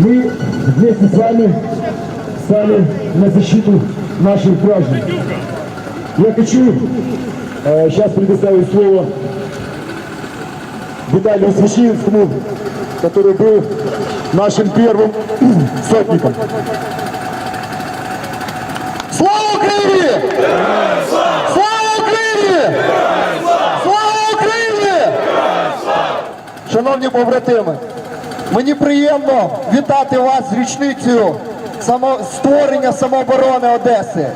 Мы вместе с вами стали на защиту наших граждан. Я хочу э, сейчас предоставить слово Виталию Свящинскому, который был нашим первым сотником. Слава Украине! Слава Україні! Слава Україні! Шановні побратими, Мені приємно вітати вас з річницею створення самооборони Одеси.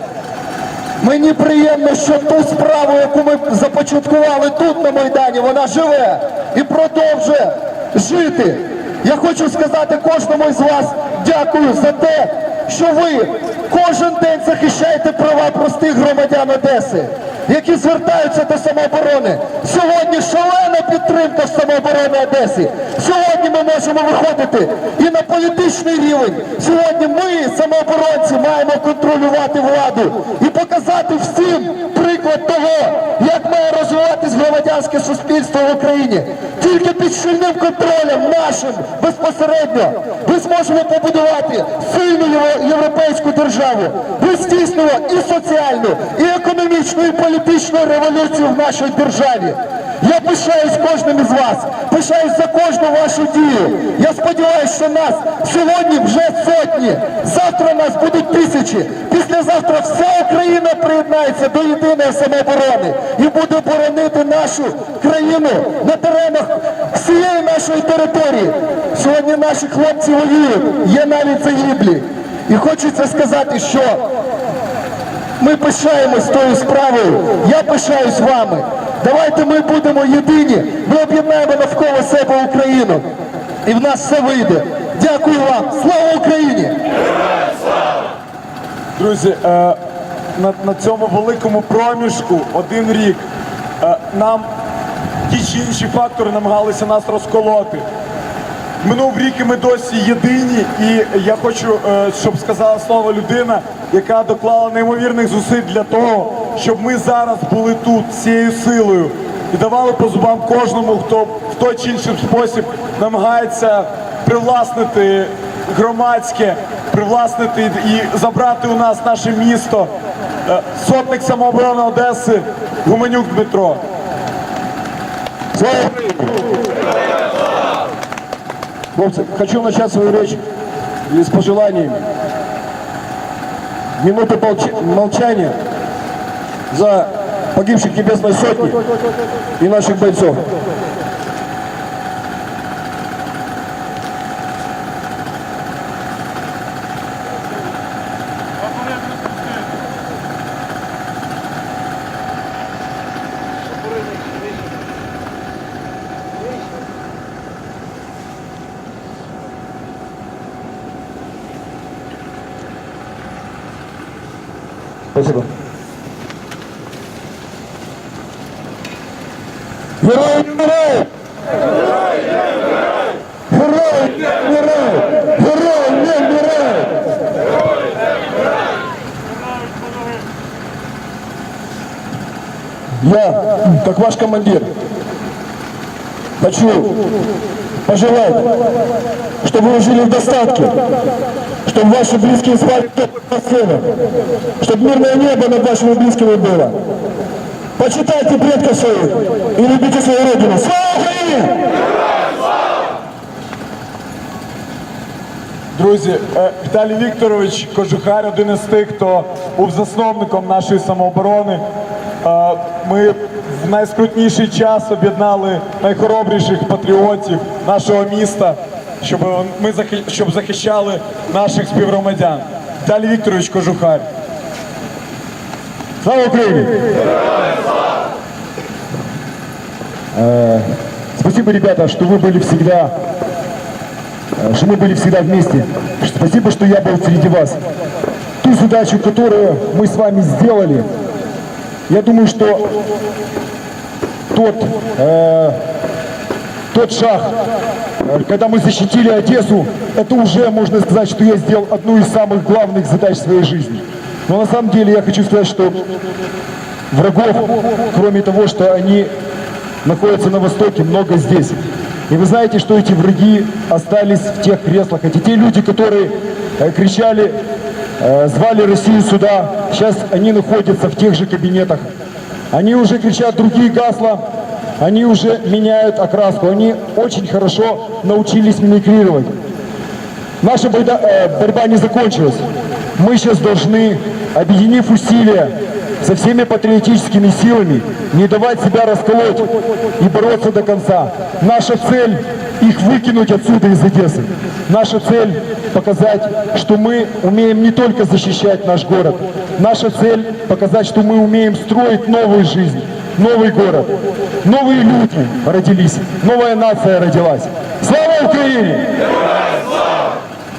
Мені приємно, що ту справу, яку ми започаткували тут на Майдані, вона живе і продовжує жити. Я хочу сказати кожному із вас дякую за те, що ви кожен день захищаєте права простих громадян Одеси, які звертаються до самооборони. Сьогодні шалена підтримка самооборони Одеси. Сьогодні можемо виходити і на політичний рівень. Сьогодні ми, самооборонці, маємо контролювати владу і показати всім приклад того, як має розвиватись громадянське суспільство в Україні. Тільки під щільним контролем нашим безпосередньо ми зможемо побудувати сильну європейську державу. Ми здійснимо і соціальну, і економічну, і політичну революцію в нашій державі. Я пишаюсь кожним із вас, пишаюсь за кожну вашу дію. Я сподіваюся, що нас сьогодні вже сотні, завтра нас будуть тисячі. Післязавтра вся Україна приєднається до єдиної самооборони і буде боронити нашу країну на теренах всієї нашої території. Сьогодні наші хлопці воюють, є навіть загиблі. І хочеться сказати, що ми пишаємось тою справою. Я пишаюсь вами. Давайте ми будемо єдині. Ми об'єднаємо навколо себе Україну. І в нас все вийде. Дякую вам. Слава Україні! Друзі, е, на, на цьому великому проміжку один рік е, нам ті чи інші фактори намагалися нас розколоти. Минув рік і ми досі єдині, і я хочу, е, щоб сказала слово людина, яка доклала неймовірних зусиль для того, щоб ми зараз були тут цією силою і давали по зубам кожному, хто в той чи інший спосіб намагається привласнити громадське, привласнити і забрати у нас наше місто. Е, Сотник самооборони Одеси Гуменюк Дмитро. Хочу начать свою речь с пожеланиями. Минуты молча- молчания за погибших Небесной Сотни и наших бойцов. Спасибо. Герой не вмирает! Герой не вмирает! Герой не вмирает! Я, как ваш командир, хочу пожелать, чтобы вы жили в достатке, чтобы ваши близкие спали в чтобы мирное небо над вашими близкими было. Почитайте предков своих и любите свою родину. Слава Украине! Друзі, е, Віталій Вікторович Кожухар один із тих, хто був засновником нашої самооборони. Е, Ми в найскрутніший час об'єднали найхоробріших патріотів нашого міста, щоб ми щоб захищали наших співгромадян. Віталій Вікторович Кожухар. Слава Украине! Спасибо, ребята, что вы были всегда, э, что мы были всегда вместе. Спасибо, что я был среди вас. Ту задачу, которую мы с вами сделали, я думаю, что тот, э, тот шаг, э, когда мы защитили Одессу, это уже можно сказать, что я сделал одну из самых главных задач своей жизни. Но на самом деле я хочу сказать, что врагов, кроме того, что они находятся на Востоке, много здесь. И вы знаете, что эти враги остались в тех креслах. Эти те люди, которые э, кричали, э, звали Россию сюда, сейчас они находятся в тех же кабинетах. Они уже кричат другие гасла, они уже меняют окраску, они очень хорошо научились мимикрировать. Наша бойда- э, борьба не закончилась. Мы сейчас должны, объединив усилия со всеми патриотическими силами, не давать себя расколоть и бороться до конца. Наша цель их выкинуть отсюда из Одессы. Наша цель показать, что мы умеем не только защищать наш город. Наша цель показать, что мы умеем строить новую жизнь, новый город. Новые люди родились, новая нация родилась. Слава Украине!